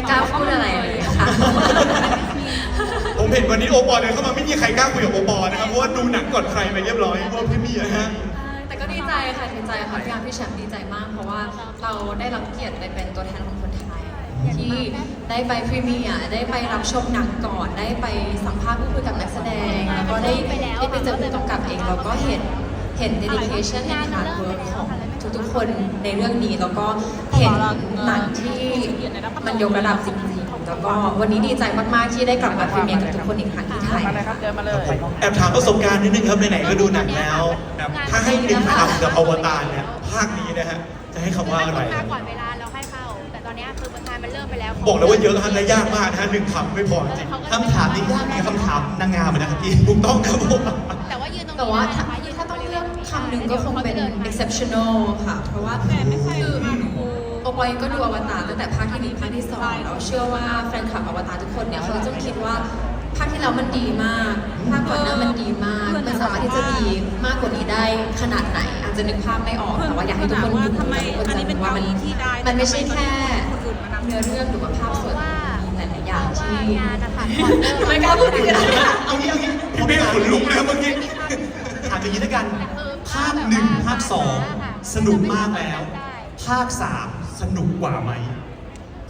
ไม่กล้าพูดอะไรเลยค่ะ ผมเห็นวันนี้โอปอลเดินเข้ามาไม่มีใครกล้าคุยกับโอปอลนะครับเพราะว่าดูหนังก่อนใครไปเรียบร้อยเพราะว่าพี่มี่นะฮะ แต่ก็ดีใจค่ะดีใจค่ะพี่อาร์มพี่แชมป์ดีใจมาก เพราะว่าเราได้รับเกียรติไปเป็นตัวแทนของคนไทย ที่ได้ไปพรีเมียร์ได้ไปรับชมหนังก่อนได้ไปสัมภาษณ์พูดคุยกับนักแสดง แล้วก็ได้ได้ไปเจอผู้กำกับเองแล้วก็เห็นเห็น dedication เห็น hard work ของทุกๆคนในเรื่องนี้แล้วก็เห็นหนังที่ มันยกระดับจริงๆแล้วก็วันนี้ดีใจมากๆที่ได้กลับมาพรีเมียร์กับทุกคนอีกครั้งที่ไทย มาเลยครับเดินมาเลย แอบถามประสบการณ์นิดนึงครับไหนๆก็ดูหนังแล้วนะครับถ้าให้หนึ่งคำกับอวตารเนี่ยภาคนี้นะฮะจะให้คำว่าอะไรคือคถ้ารับคุณมาก่อนเวลาเราให้เข้า แต่ตอนเนี้ยคือประธานมันเริ่มไปแล้วบอกเลยว่าเยอะฮะและยากมากนะฮะหนึ่งคำไม่พอจริงคำถามนี้ยากมีคำถามนางงามเหมือนนะครับพี่ถูกต้องครับผม แต่ว่ายืนตรงแต่นี้ว่าได้ถ้านะคะยืนถ้าต้องเลือกคำหนึ่งก็คงเป็น exceptional ค่ะ เพราะว่าคือโอ ปอยก็ดูอวตารตั้งแต่ภาคที่หนึ่งภาคที่สองแล้วเชื่อว่าแฟนคลับอวตารทุกคนเนี่ยเขาจะคิดว่าภาคที่แล้วมันดีมากภาคก่อนหน้ามันดีมากมันสามารถที่จะดีมากกว่านี้ได้ขนาดไหน อาจจะนึกภาพไม่ออกแต่ว่าอยากให้ทุกคนดูทำไมแล้วก็อันนี้เป็นจะว่ามันเกาหลีที่ได้มันไม่ใช่แค่คนอื่นมานำเนื้อเรื่องหรือว่าภาพสวยมีหลายๆอย่างว่าที่งานนะคะก่อนเริ่มไม่กล้าพูดถึงอะไรค่ะเอางี้เอางี้พี่เบ้ขนลุกเลยครับเมื่อกี้ถามอย่างนี้แล้วกันภาคหนึ่งภาคสองสนุกมากแล้ว ภาคสาม สนุกกว่าไหม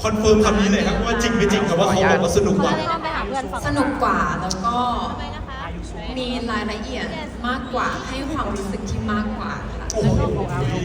คอนเฟิร์มคำนี้เลยครับว่าจริงไม่จริงครับว่าเขาบอกว่าสนุกกว่า ไปหาเพื่อนฝั่งสนุกกว่าแล้วก็ทำไมนะคะมีรายละเอียดมากกว่าให้ความรู้สึกที่มากกว่าค่ะ โอ้โห